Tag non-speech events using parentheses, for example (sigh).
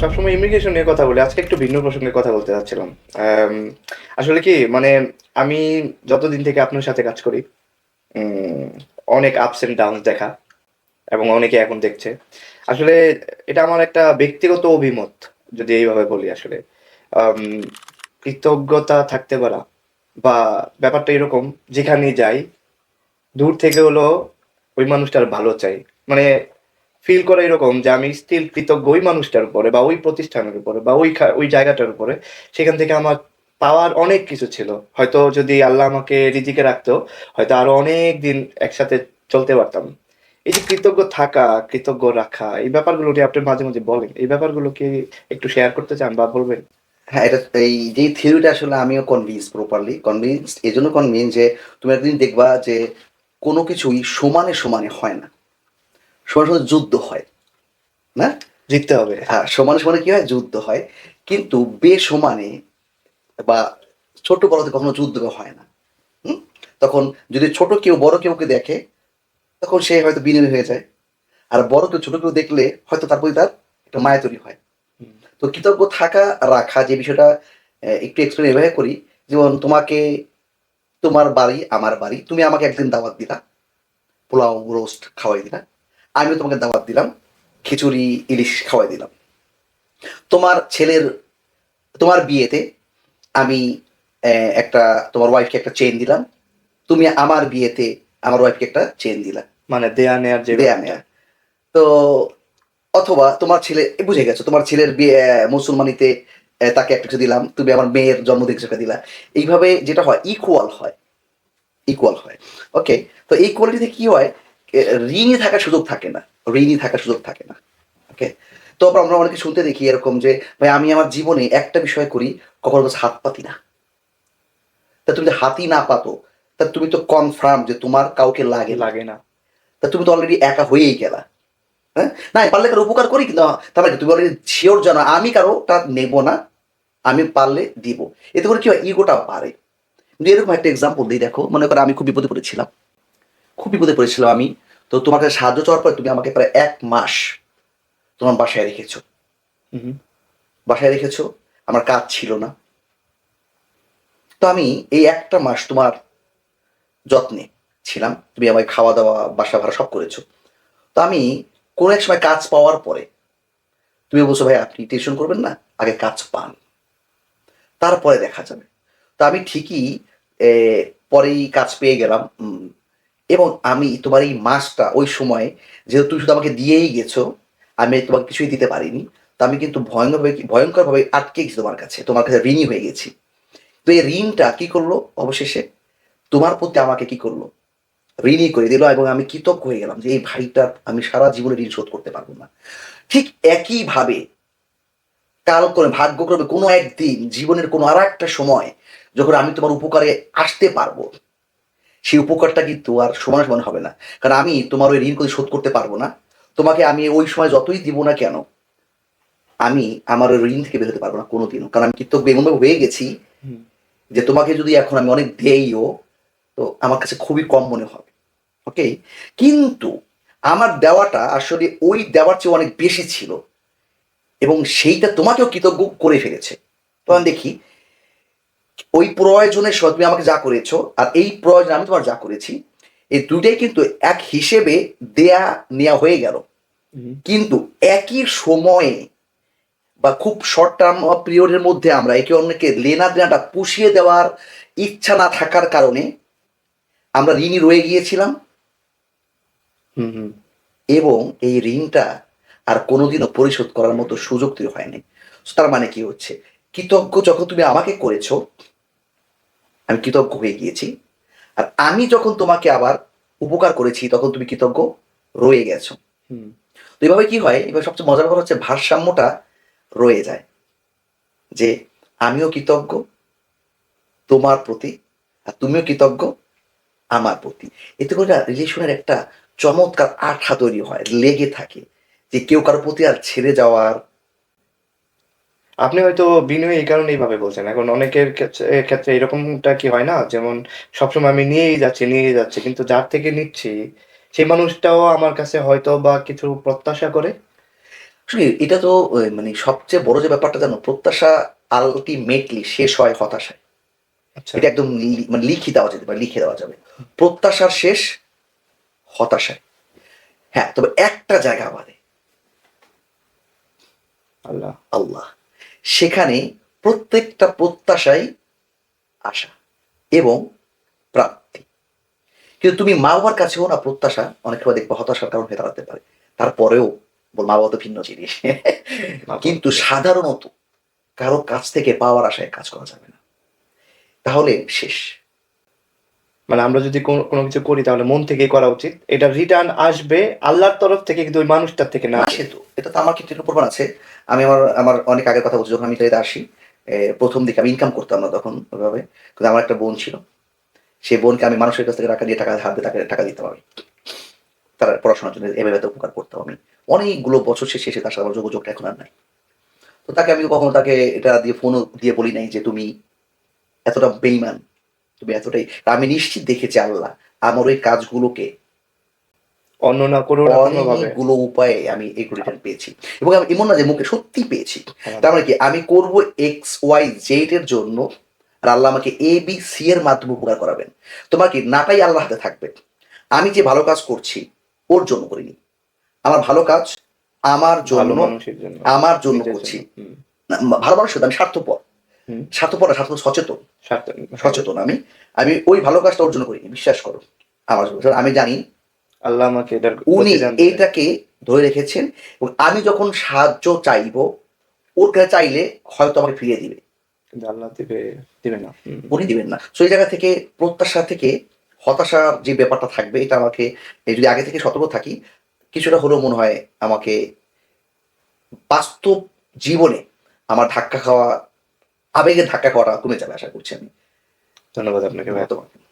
সবসময় ইমিগ্রেশন নিয়ে কথা বলি। আজকে একটু ভিন্ন প্রসঙ্গে কথা বলতে চাচ্ছিলাম আসলে কি মানে আমি যতদিন থেকে আপনার সাথে কাজ করি অনেক আপস এন্ড ডাউন দেখা এবং অনেকে এখন দেখছে। আসলে এটা আমার একটা ব্যক্তিগত অভিমত, যদি এইভাবে বলি আসলে। কৃতজ্ঞতা থাকতে পারা বা ব্যাপারটা এরকম যেখানে যাই, দূর থেকে হলো ওই মানুষটার ভালো চাই। মানে ফিল করে এরকম যে আমি স্টিল কৃতজ্ঞ ওই মানুষটার উপরে বা ওই প্রতিষ্ঠানের উপরে বা ওই ওই জায়গাটার উপরে, সেখান থেকে আমার পাওয়ার অনেক কিছু ছিল। হয়তো যদি আল্লাহ আমাকে রিজিকে রাখতো, হয়তো আরও অনেক দিন একসাথে চলতে পারতাম। এই যে কৃতজ্ঞ থাকা, কৃতজ্ঞ রাখা, এই ব্যাপারগুলো নিয়ে আপনি মাঝে মাঝে বলেন, এই ব্যাপারগুলো কি একটু শেয়ার করতে চান বা বলবেন? হ্যাঁ এটা এই যে থিওরিটা আসলে আমিও কনভিন্স প্রপারলি কনভিন্স এই জন্য কনভিন্স যে তুমি একদিন দেখবা যে কোনো কিছুই সমানে সমানে হয় না। সমানে সমানে যুদ্ধ হয় না? জিততে হবে। হ্যাঁ সমানে সমানে কি হয়? যুদ্ধ হয়। কিন্তু বেসমানে বা ছোট বড়তে কখনো যুদ্ধ হয় না হুম? তখন যদি ছোট কেউ বড় কেউকে দেখে তখন সে হয়তো বিনয় হয়ে যায়। আর বড় কেউ ছোট কেউ দেখলে হয়তো তার প্রতি তার একটা মায়া তৈরি হয়। তো কৃতজ্ঞ থাকা রাখা যে বিষয়টা একটু এক্সপ্লেন এভাবে করি। যেমন তোমাকে তোমার বাড়ি আমার বাড়ি তুমি আমাকে একদিন দাওয়াত দিলা পোলাও রোস্ট খাওয়াই দিলা। আমিও তোমাকে দাওয়াত দিলাম খিচুড়ি ইলিশ খাওয়াই দিলাম। তোমার ছেলের তোমার বিয়েতে আমি একটা তোমার ওয়াইফকে একটা চেন দিলাম। তুমি আমার বিয়েতে আমার ওয়াইফকে একটা চেন দিলাম মানে দেয়া নেয়ার যে দেয়া নেয়া। তো অথবা তোমার ছেলে বুঝে গেছো তোমার ছেলের বিয়ে মুসলমানিতে তাকে একটা কিছু দিলাম তুমি আমার মেয়ের জন্মদিন একটা দিলা। এইভাবে যেটা হয় ইকুয়াল হয়। ইকুয়াল হয়। ওকে তো এই কোয়ালিটিতে কি হয়? ঋণী থাকার সুযোগ থাকে না। ঋণী থাকার সুযোগ থাকে না। ওকে তো আমরা অনেকে শুনতে দেখি এরকম যে ভাই আমি আমার জীবনে একটা বিষয় করি কখনো হাত পাতি না। তা তুমি যদি হাতই না পাতো। তা তুমি তো কনফার্ম যে তোমার কাউকে লাগে লাগে না। তা তুমি তো অলরেডি একা হয়েই গেলা। হ্যাঁ? না পারলে কারও উপকার করি কিন্তু তাহলে তুমি অলরেডি শিওর জানো আমি কারও তা নেব না। আমি পারলে দিব। এতে করে কি হয়? ইগোটা বাড়ে। কিন্তু এরকম একটা এক্সাম্পল দিই দেখো। মনে করো আমি খুব বিপদে পড়েছিলাম। খুব বিপদে পড়েছিলাম আমি। তো তোমার কাছে সাহায্য চাওয়ার পর তুমি আমাকে প্রায় এক মাস তোমার বাসায় রেখেছো। হুম। বাসায় রেখেছো আমার কাজ ছিল না। তো আমি এই একটা মাস তোমার যত্নে ছিলাম। তুমি আমায় খাওয়া দাওয়া বাসা ভাড়া সব করেছ। তো আমি কোনো এক সময় কাজ পাওয়ার পরে তুমি বলছো ভাই আপনি টিউশন করবেন না আগে কাজ পান। তারপরে দেখা যাবে। তো আমি ঠিকই পরেই কাজ পেয়ে গেলাম। এবং আমি তোমার এই মাসটা, ওই সময়ে যেহেতু তুমি শুধু আমাকে দিয়েই গেছো, আমি তোমাকে কিছুই দিতে পারিনি, তো আমি কিন্তু ভয়ঙ্করভাবে ভয়ঙ্করভাবে আটকে গেছি তোমার কাছে তোমার কাছে ঋণী হয়ে গেছি। তো এই ঋণটা কি করল অবশেষে? তোমার প্রতি আমাকে কি করল? ঋণই করে দিল এবং আমি কৃতজ্ঞ হয়ে গেলাম যে এই ভাইটার আমি সারা জীবনে ঋণ শোধ করতে পারব না। ঠিক একইভাবে কালক্রমে, ভাগ্যক্রমে কোনো একদিন, জীবনের কোনো আর একটা সময় যখন আমি তোমার উপকারে আসতে পারব সেই উপকারটা কিন্তু আর সমান সমান হবে না। কারণ আমি তোমার ওই ঋণ করে শোধ করতে পারব না। তোমাকে আমি ওই সময় যতই দিব না কেন আমি আমার ওই ঋণ থেকে বেরোতে পারব না কোনোদিনও। কারণ আমি কৃতজ্ঞ এমনভাবে হয়ে গেছি যে তোমাকে যদি এখন আমি অনেক দেইও তো আমার কাছে খুবই কম মনে হবে। ওকে? কিন্তু আমার দেওয়াটা আসলে ওই দেওয়ার চেয়ে অনেক বেশি ছিল। এবং সেইটা তোমাকেও কৃতজ্ঞ করে ফেলেছে। তখন দেখি ওই প্রয়োজনের সময় তুমি আমাকে যা করেছ আর এই প্রয়োজন আমি তোমার যা করেছি এই দুইটাই কিন্তু এক হিসেবে দেয়া নেওয়া হয়ে গেল। কিন্তু একই সময়ে বা খুব শর্ট টার্ম পিরিয়ডের মধ্যে আমরা একে অন্যকে লেনা দেনাটা পুষিয়ে দেওয়ার ইচ্ছা না থাকার কারণে আমরা ঋণী রয়ে গিয়েছিলাম। হুম হুম। এবং এই ঋণটা আর কোনোদিনও পরিশোধ করার মতো সুযোগ তৈরি হয়নি। তার মানে কি হচ্ছে? কৃতজ্ঞ যখন তুমি আমাকে করেছ আমি কৃতজ্ঞ হয়ে গিয়েছি। আর আমি যখন তোমাকে আবার উপকার করেছি তখন তুমি কৃতজ্ঞ রয়ে গেছো। হুম। তো এভাবে কি হয়? এবার সবচেয়ে মজার ব্যাপার হচ্ছে ভারসাম্যটা রয়ে যায়। যে আমিও কৃতজ্ঞ তোমার প্রতি আর তুমিও কৃতজ্ঞ আমার প্রতি। এতে করে রিলেশনের একটা চমৎকার আঠা তৈরি হয় লেগে থাকে। যে কেউ কারোর প্রতি আর ছেড়ে যাওয়ার আপনি হয়তো বিনয় এই কারণে এইভাবে বলছেন। এখন অনেকের ক্ষেত্রে ক্ষেত্রে এরকমটা কি হয় না? যেমন সবসময় আমি নিয়েই যাচ্ছি নিয়েই যাচ্ছি কিন্তু যার থেকে নিচ্ছি সেই মানুষটাও আমার কাছে হয়তো বা কিছু প্রত্যাশা করে। আসলে এটা তো আহ, মানে সবচেয়ে বড় যে ব্যাপারটা জানো প্রত্যাশা আলটিমেটলি শেষ হয় হতাশায়। আচ্ছা। এটা একদম লি- মানে লিখে দেওয়া যেতে পারে লিখে দেওয়া যাবে। প্রত্যাশার শেষ হতাশায়। হ্যাঁ তবে একটা জায়গা বাদে। আল্লাহ। আল্লাহ। সেখানে প্রত্যেকটা প্রত্যাশাই আশা এবং প্রাপ্তি। কিন্তু তুমি মা বাবার কাছেও না প্রত্যাশা অনেক সময় দেখবে হতাশার কারণ হয়ে দাঁড়াতে পারে। তারপরেও বল, মা বাবা তো ভিন্ন জিনিস। (laughs) কিন্তু সাধারণত কারও কাছ থেকে পাওয়ার আশায় কাজ করা যাবে না। তাহলে শেষ। মানে আমরা যদি কোনো কিছু করি তাহলে মন থেকেই করা উচিত। এটা রিটার্ন আসবে আল্লাহর তরফ থেকে, কিন্তু ওই মানুষটার থেকে না। না সে তো এটা তো আমার ক্ষেত্রে প্রমাণ আছে। আমি আমার আমার অনেক আগের কথা বলছি, যখন আমি ইতালিতে আসি প্রথম দিকে আমি ইনকাম করতাম না তখন ওইভাবে। কিন্তু আমার একটা বোন ছিল। সেই বোনকে আমি মানুষের কাছ থেকে টাকা দিয়ে টাকা হাত টাকা টাকা দিতাম আমি। তার পড়াশোনার জন্য এভাবে তো উপকার করতাম আমি। অনেকগুলো বছর শেষে এসে তার সাথে আমার যোগাযোগটা এখন আর নাই। তো তাকে আমি কখনো তাকে এটা দিয়ে ফোনও দিয়ে বলি নাই যে তুমি এতটা বেইমান তুমি এতটাই আমি নিশ্চিত দেখেছি আল্লাহ আমার ওই কাজগুলোকে অন্য না করো না কোনোভাবে অনেকগুলো উপায়ে আমি এই রিটার্ন পেয়েছি। এবং আমি এমন না যে মুখে সত্যি পেয়েছি। হ্যাঁ। তার মানে কি? আমি করব এক্স ওয়াই জেড এর জন্য আর আল্লাহ আমাকে এ বি সি এর মাধ্যমে উপকার করাবেন। তোমার কি? নাটাই আল্লাহ হাতে থাকবে। আমি যে ভালো কাজ করছি ওর জন্য করিনি। আমার ভালো কাজ আমার জন্য আমার জন্য করছি। ভালো মানুষ আমি স্বার্থপর। স্বার্থপর স্বার্থ সচেতন। সচেতন আমি। আমি ওই ভালো কাজটা ওর জন্য করিনি বিশ্বাস করো। আমার আমি জানি আল্লাহ আমাকে উনি এইটাকে ধরে রেখেছেন এবং আমি যখন সাহায্য চাইব ওর কাছে চাইলে হয়তো আমাকে ফিরিয়ে দিবে। কিন্তু আল্লাহ দিবে দিবে না। উনি দিবেন না। সেই জায়গা থেকে প্রত্যাশা থেকে হতাশার যে ব্যাপারটা থাকবে এটা আমাকে যদি আগে থেকে সতর্ক থাকি কিছুটা হলেও মনে হয় আমাকে বাস্তব জীবনে আমার ধাক্কা খাওয়া আবেগের ধাক্কা করা কমে যাবে আশা করছি আমি। ধন্যবাদ আপনাকে ভাই। তোমাকে